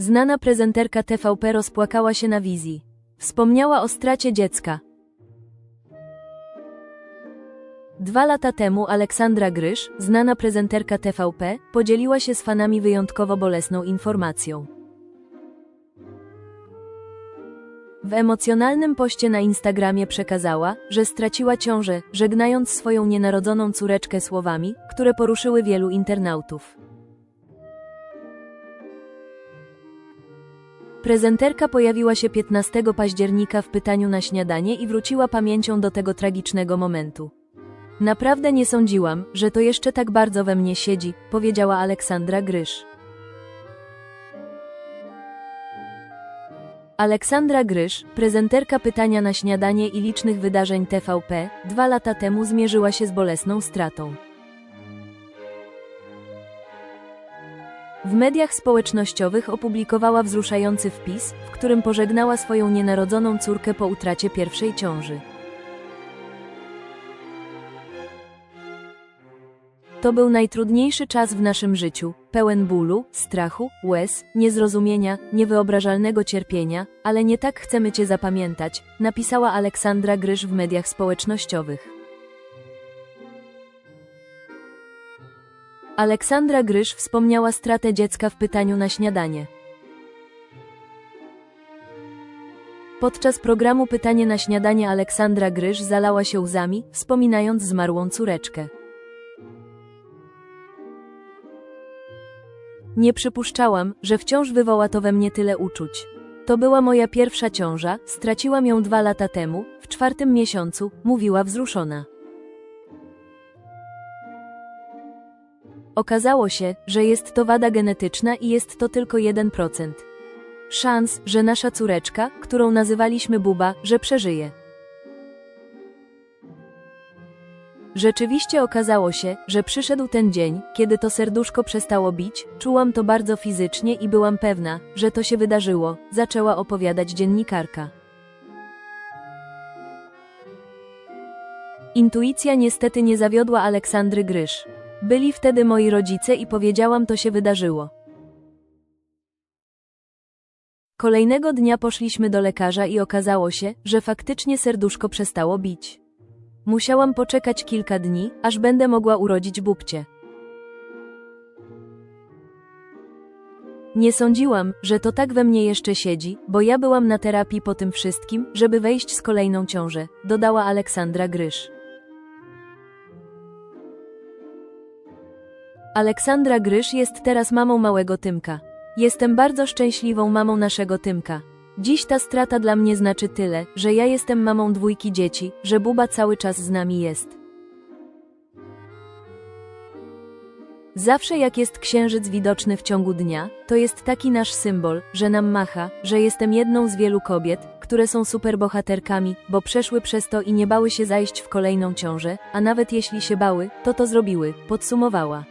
Znana prezenterka TVP rozpłakała się na wizji. Wspomniała o stracie dziecka. Dwa lata temu Aleksandra Grysz, znana prezenterka TVP, podzieliła się z fanami wyjątkowo bolesną informacją. W emocjonalnym poście na Instagramie przekazała, że straciła ciążę, żegnając swoją nienarodzoną córeczkę słowami, które poruszyły wielu internautów. Prezenterka pojawiła się 15 października w pytaniu na śniadanie i wróciła pamięcią do tego tragicznego momentu. Naprawdę nie sądziłam, że to jeszcze tak bardzo we mnie siedzi, powiedziała Aleksandra Grysz. Aleksandra Grysz, prezenterka pytania na śniadanie i licznych wydarzeń TVP, dwa lata temu zmierzyła się z bolesną stratą. W mediach społecznościowych opublikowała wzruszający wpis, w którym pożegnała swoją nienarodzoną córkę po utracie pierwszej ciąży. To był najtrudniejszy czas w naszym życiu, pełen bólu, strachu, łez, niezrozumienia, niewyobrażalnego cierpienia, ale nie tak chcemy Cię zapamiętać, napisała Aleksandra Grysz w mediach społecznościowych. Aleksandra Grysz wspomniała stratę dziecka w pytaniu na śniadanie. Podczas programu Pytanie na śniadanie Aleksandra Grysz zalała się łzami, wspominając zmarłą córeczkę. Nie przypuszczałam, że wciąż wywoła to we mnie tyle uczuć. To była moja pierwsza ciąża, straciłam ją dwa lata temu, w czwartym miesiącu, mówiła wzruszona. Okazało się, że jest to wada genetyczna i jest to tylko 1%. Szans, że nasza córeczka, którą nazywaliśmy Buba, że przeżyje. Rzeczywiście okazało się, że przyszedł ten dzień, kiedy to serduszko przestało bić, czułam to bardzo fizycznie i byłam pewna, że to się wydarzyło, zaczęła opowiadać dziennikarka. Intuicja niestety nie zawiodła Aleksandry Grysz. Byli wtedy moi rodzice i powiedziałam to się wydarzyło. Kolejnego dnia poszliśmy do lekarza i okazało się, że faktycznie serduszko przestało bić. Musiałam poczekać kilka dni, aż będę mogła urodzić bubcie. Nie sądziłam, że to tak we mnie jeszcze siedzi, bo ja byłam na terapii po tym wszystkim, żeby wejść z kolejną ciążę, dodała Aleksandra Grysz. Aleksandra Grysz jest teraz mamą małego Tymka. Jestem bardzo szczęśliwą mamą naszego Tymka. Dziś ta strata dla mnie znaczy tyle, że ja jestem mamą dwójki dzieci, że Buba cały czas z nami jest. Zawsze jak jest księżyc widoczny w ciągu dnia, to jest taki nasz symbol, że nam macha, że jestem jedną z wielu kobiet, które są superbohaterkami, bo przeszły przez to i nie bały się zajść w kolejną ciążę, a nawet jeśli się bały, to to zrobiły, podsumowała.